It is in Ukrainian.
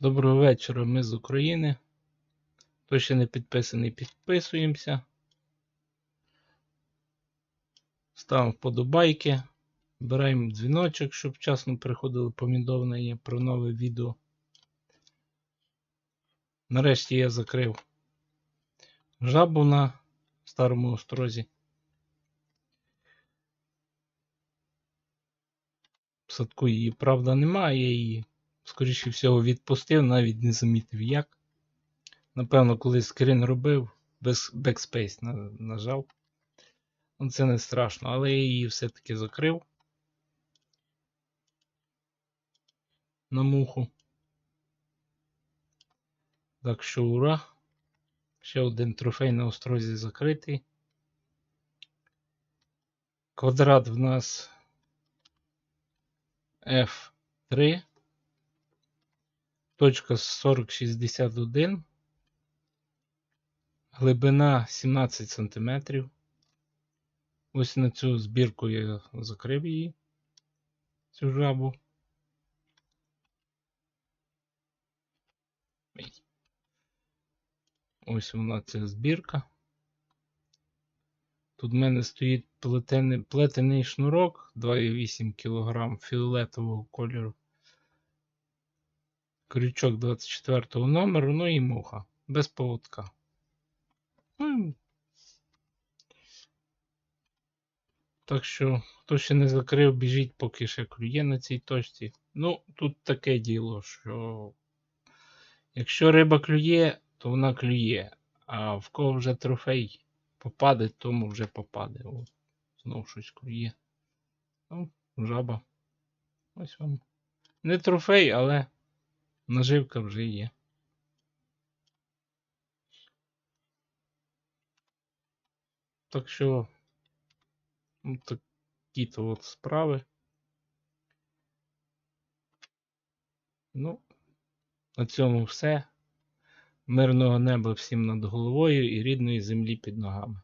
Доброго вечора, ми з України. Хто ще не підписаний, підписуємося. Ставимо вподобайки. Вбираємо дзвіночок, щоб вчасно приходили повідомлення про нове відео. Нарешті я закрив жабу на старому острозі. В садку її, правда, немає, її, скоріше всього, відпустив, навіть не замітив як. Напевно, коли скрін робив, без Backspace нажав. Ну, це не страшно, але я її все-таки закрив на муху. Так що ура! Ще один трофей на острозі закритий. Квадрат в нас F3. Точка 4061. Глибина 17 см. Ось на цю збірку я закрив її. Цю жабу. Ось вона ця збірка. Тут в мене стоїть плетений, плетений шнурок 2,8 кг фіолетового кольору. Крючок 24 номеру, ну і муха. Без поводка. Ну, Так що, хто ще не закрив, біжіть, поки ще клює на цій точці. Ну, тут таке діло, що якщо риба клює, то вона клює. А в кого вже трофей попаде, тому вже попаде. От, знов щось клює. Ну, жаба. Ось вам. Не трофей, але наживка вже є. Так що, ну, такі-то от справи. Ну, на цьому все. Мирного неба всім над головою і рідної землі під ногами.